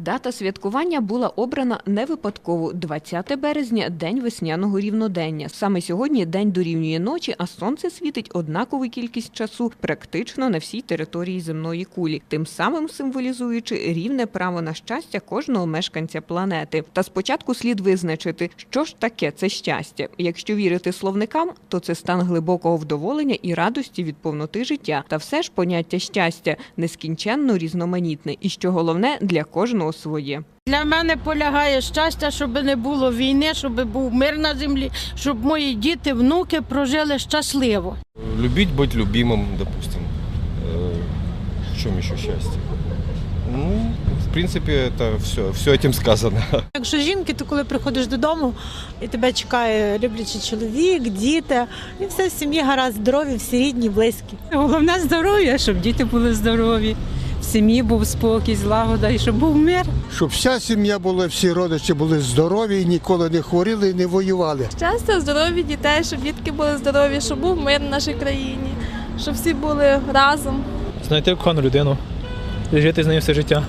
Дата святкування була обрана не випадково. 20 березня день весняного рівнодення. Саме сьогодні день дорівнює ночі, а сонце світить однакову кількість часу практично на всій території земної кулі, тим самим символізуючи рівне право на щастя кожного мешканця планети. Та спочатку слід визначити, що ж таке це щастя. Якщо вірити словникам, то це стан глибокого вдоволення і радості від повноти життя. Та все ж поняття щастя нескінченно різноманітне, і що головне для кожного своє. Для мене полягає щастя, щоб не було війни, щоб був мир на землі, щоб мої діти, внуки прожили щасливо. Любить быть любимым, допустим. Э, В чем еще счастье? Ну, в принципе, это все, все этим сказано. Якщо жінки, то коли приходиш додому і тебе чекає люблячий чоловік, діти, і все в сім'ї гаразд, здорові, всі рідні, близькі. Головне здоров'я, щоб діти були здорові, в сім'ї був спокій, злагода і щоб був мир. щоб вся сім'я була, всі родичі були здорові, ніколи не хворіли і не воювали. Щастя, здорові дітей, щоб дітки були здорові, щоб був мир в нашій країні, щоб всі були разом. знайти кохану людину і жити з нею все життя.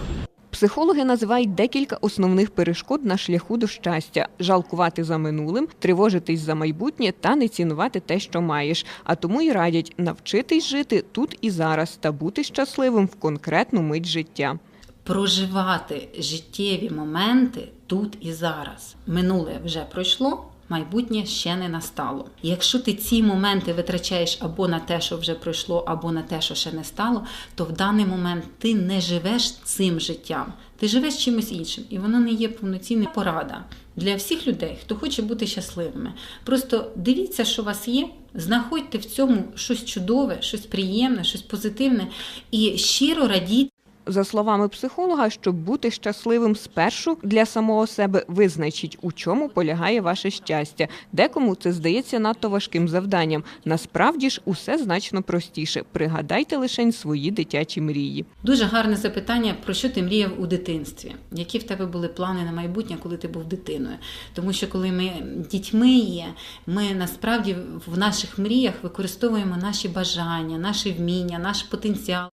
Психологи називають декілька основних перешкод на шляху до щастя: жалкувати за минулим, тривожитись за майбутнє та не цінувати те, що маєш. А тому й радять навчитись жити тут і зараз та бути щасливим в конкретну мить життя. проживати життєві моменти тут і зараз. Минуле вже пройшло. Майбутнє ще не настало. Якщо ти ці моменти витрачаєш або на те, що вже пройшло, або на те, що ще не стало, то в даний момент ти не живеш цим життям, ти живеш чимось іншим, і воно не є повноцінна порада для всіх людей, хто хоче бути щасливими. Просто дивіться, що у вас є, знаходьте в цьому щось чудове, щось приємне, щось позитивне і щиро радіть. За словами психолога, щоб бути щасливим спершу для самого себе визначіть, у чому полягає ваше щастя. Декому це здається надто важким завданням. Насправді ж усе значно простіше. Пригадайте лише свої дитячі мрії. Дуже гарне запитання, про що ти мріяв у дитинстві? Які в тебе були плани на майбутнє, коли ти був дитиною? Тому що коли ми дітьми є, ми насправді в наших мріях використовуємо наші бажання, наші вміння, наш потенціал.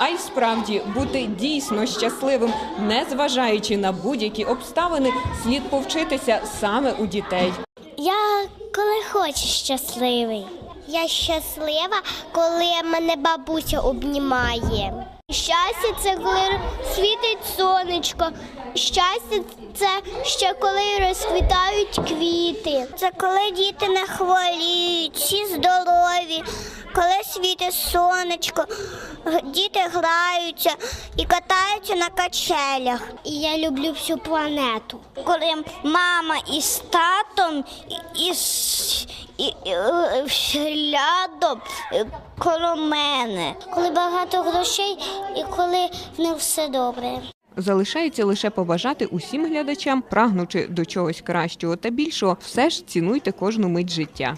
А й справді бути дійсно щасливим, не зважаючи на будь-які обставини, слід повчитися саме у дітей. Я коли хочу щасливий. Я щаслива, коли мене бабуся обнімає. Щастя це коли світить сонечко. Щастя це ще коли розквітають квіти. Це коли діти не хворіють, всі здорові, коли світить сонечко, діти граються і катаються на качелях. І я люблю всю планету. Коли мама із татом і, і, е, рядом е, коло мене. Коли багато грошей і коли в них все добре. Залишається лише побажати усім глядачам, прагнучи до чогось кращого та більшого, все ж цінуйте кожну мить життя.